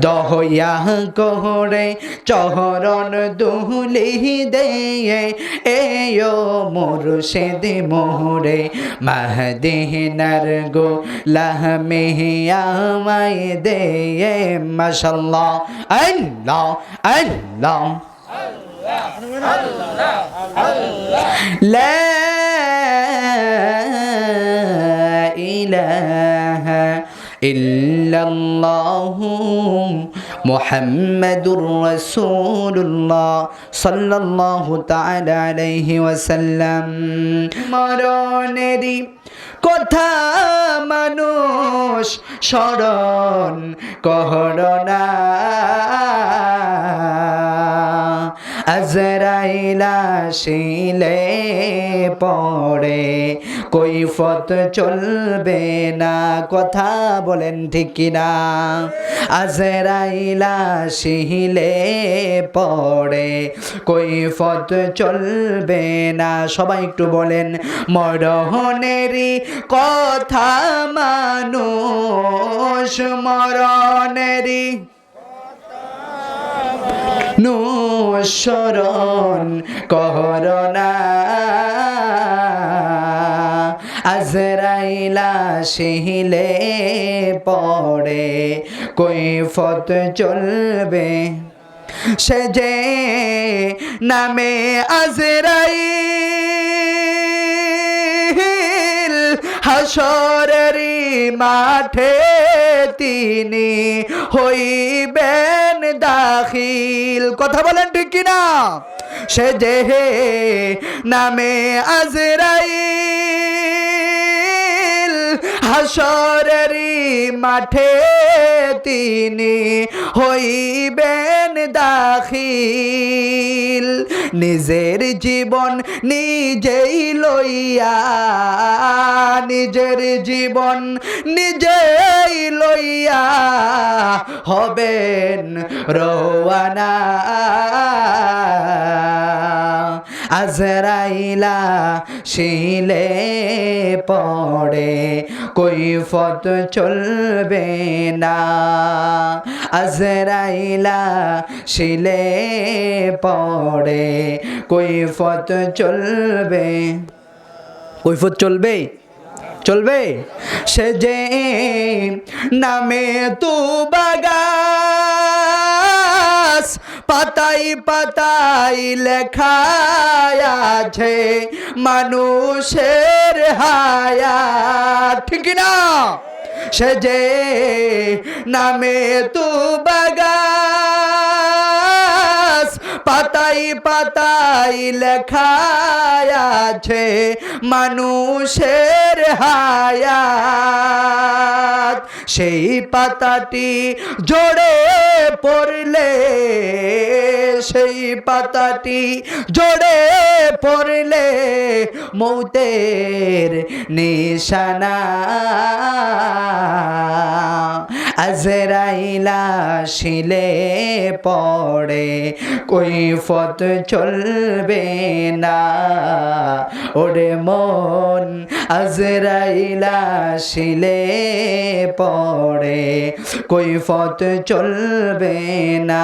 দহয়া কোহরে চহরণ দুলি দে এয়ো মুর্শিদ মোহরে মাহদিনার গো লাহমে আমায় দে মাশাল্লাহ আল্লাহ আল্লাহ لا إله ইল্লাল্লাহু মুহাম্মাদুর রাসূলুল্লাহ সাল্লাল্লাহু তাআলা আলাইহি ওয়াসাল্লাম। মরণেরই কথা মানুষ স্মরণ করোনা আজরাইলা শিলে পড়ে, কৈফত চলবে না, কথা বলেন ঠিক কিনা আজরাইলা শিলে পড়ে, কৈফত চলবে না। সবাই একটু বলেন, মরণেরই কথা মানুষ, মরণেরই নুসরণ করোনা আজরাইলা শিলে পড়ে কৈফত চলবে। সে যে নামে আজরাইল হাসরেরি মাঠে তিনি হইবেন দাখিল। কথা বলেন ঠিক কিনা? সে যে নামে আজরাইল, হাসরেরি মাঠে তিনি হইবেন দাখিল। নিজের জীবন নিজেই লইয়া নিজের জীবন নিজেই লইয়া হবেন রোয়ানা আজরাইলা শিলে পড়ে, কৈফত চলবে না। আজরাইলা শিলে পড়ে, কৈফত চলবে। কৈফত চলবে চলবে? সে যে নামে তু বাগাস পাতাই পাতাই লেখা আছে মানুষের হায়া ঠিক না সে যে নামে তু বাগাস পাতাই পাতাই লেখা আছে মানুষের হায়াত। সেই পাতাটি জোরে পড়লে, সেই পাতাটি জোরে পড়লে মৌতের নিশানা। আজরাইলা শিলে পড়ে কৈফত চলবে না। ওরে মন আজরাইলা শিলে পড়ে কৈফত চলবে না।